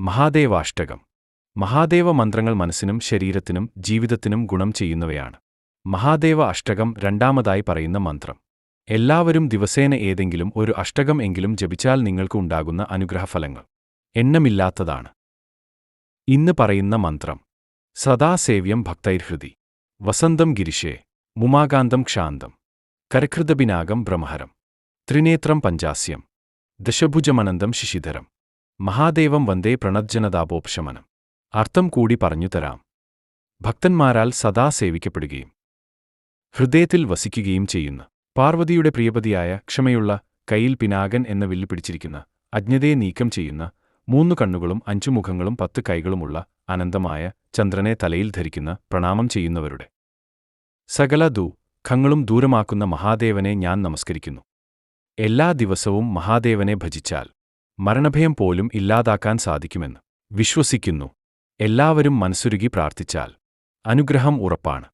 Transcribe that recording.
മഹാദേവാഷ്ടകം. മഹാദേവ മന്ത്രങ്ങൾ മനസ്സിനും ശരീരത്തിനും ജീവിതത്തിനും ഗുണം ചെയ്യുന്നവയാണ്. മഹാദേവ അഷ്ടകം രണ്ടാമതായി പറയുന്ന മന്ത്രം. എല്ലാവരും ദിവസേന ഏതെങ്കിലും ഒരു അഷ്ടകം എങ്കിലും ജപിച്ചാൽ നിങ്ങൾക്ക് ഉണ്ടാകുന്ന അനുഗ്രഹഫലങ്ങൾ. എണ്ണമില്ലാത്തതാണ്. ഇന്ന് പറയുന്ന മന്ത്രം. സദാസേവ്യം ഭക്തൈർഹൃതി വസന്തം ഗിരിശേ. മുമാകാന്തം ക്ഷാന്തം. കരകൃതബിനാകം ബ്രഹ്മഹരം. ത്രിനേത്രം പഞ്ചാസ്യം. ദശഭുജമനന്തം ശിശിധരം. മഹാദേവം വന്ദേ പ്രണജ്ജനതാപോപശമനം അർത്ഥം കൂടി പറഞ്ഞുതരാം ഭക്തന്മാരാൽ സദാ സേവിക്കപ്പെടുകയും ഹൃദയത്തിൽ വസിക്കുകയും ചെയ്യുന്ന പാർവതിയുടെ പ്രിയപതിയായ ക്ഷമയുള്ള കയ്യിൽ പിനാകൻ എന്ന വില്ല് പിടിച്ചിരിക്കുന്ന അജ്ഞതയെ നീക്കം ചെയ്യുന്ന മൂന്നു കണ്ണുകളും അഞ്ചു മുഖങ്ങളും പത്ത് കൈകളുമുള്ള അനന്തമായ ചന്ദ്രനെ തലയിൽ ധരിക്കുന്ന പ്രണാമം ചെയ്യുന്നവരുടെ സകല ദൂ ഖങ്ങളും ദൂരമാക്കുന്ന മഹാദേവനെ ഞാൻ നമസ്കരിക്കുന്നു. എല്ലാ ദിവസവും മഹാദേവനെ ഭജിച്ചാൽ മരണഭയം പോലും ഇല്ലാതാക്കാൻ സാധിക്കുമെന്ന് വിശ്വസിക്കുന്നു. എല്ലാവരും മനസ്സുരുകി പ്രാർത്ഥിച്ചാൽ അനുഗ്രഹം ഉറപ്പാണ്.